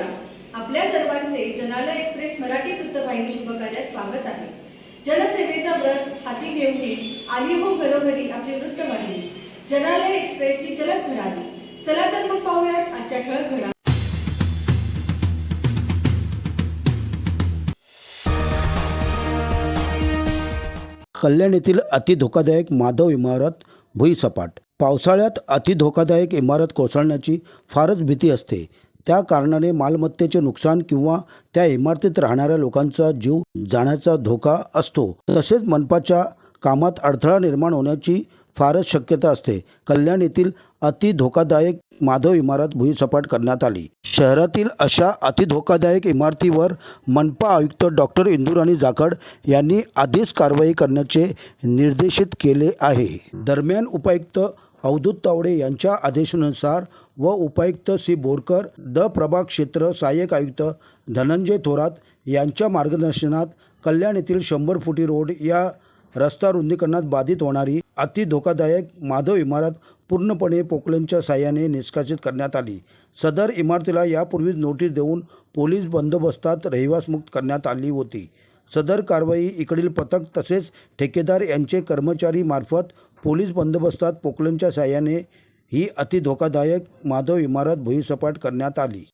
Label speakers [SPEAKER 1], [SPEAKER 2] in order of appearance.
[SPEAKER 1] मित्रा आपल्या सर्वांचे जनाला एक्सप्रेस मराठी वृत्तवाहिनी शुभकार्यात स्वागत आहे. जनसेवेचा व्रत हाती घेऊन आली हो घरोघरी आपली वृत्तवाहिनी. जनालय एक्सप्रेसची चला तर मग पाहूयात आजच्या ठळक घडा
[SPEAKER 2] कल्याण येथील अतिधोकादायक माधव इमारत भुईसपाट. पावसाळ्यात अतिधोकादायक इमारत कोसळण्याची फारच भीती असते. त्या कारणाने मालमत्तेचे नुकसान किंवा त्या इमारतीत राहणाऱ्या लोकांचा जीव जाण्याचा धोका असतो. तसेच मनपाच्या कामात अडथळा निर्माण होण्याची फारच शक्यता असते. कल्याण येथील अति धोकादायक माधव इमारत भुईसपाट करण्यात आली. शहरातील अशा अतिधोकादायक इमारतीवर मनपा आयुक्त डॉक्टर इंदुराणी जाखड यांनी आधीच कारवाई करण्याचे निर्देशित केले आहे. दरम्यान उपायुक्त अवधूत तावडे यांच्या आदेशानुसार व उपायुक्त सी. बोरकर द प्रभाग क्षेत्र सहाय्यक आयुक्त धनंजय थोरात यांच्या मार्गदर्शनात कल्याण येथील शंभर फुटी रोड या रस्ता रुंदीकरणात बाधित होणारी अति धोकादायक माधव इमारत पूर्णपणे पोकलेनच्या साह्याने निष्कासित करण्यात आली. सदर इमारतीला यापूर्वीच नोटीस देऊन पोलीस बंदोबस्तात रहिवासमुक्त करण्यात आली होती. सदर कारवाई इकडील पथक तसेच ठेकेदार यांचे कर्मचारी मार्फत पोलीस बंदोबस्तात पोकलनच्या साह्याने ही अति धोकादायक माधव इमारत भुईसपाट करण्यात आली.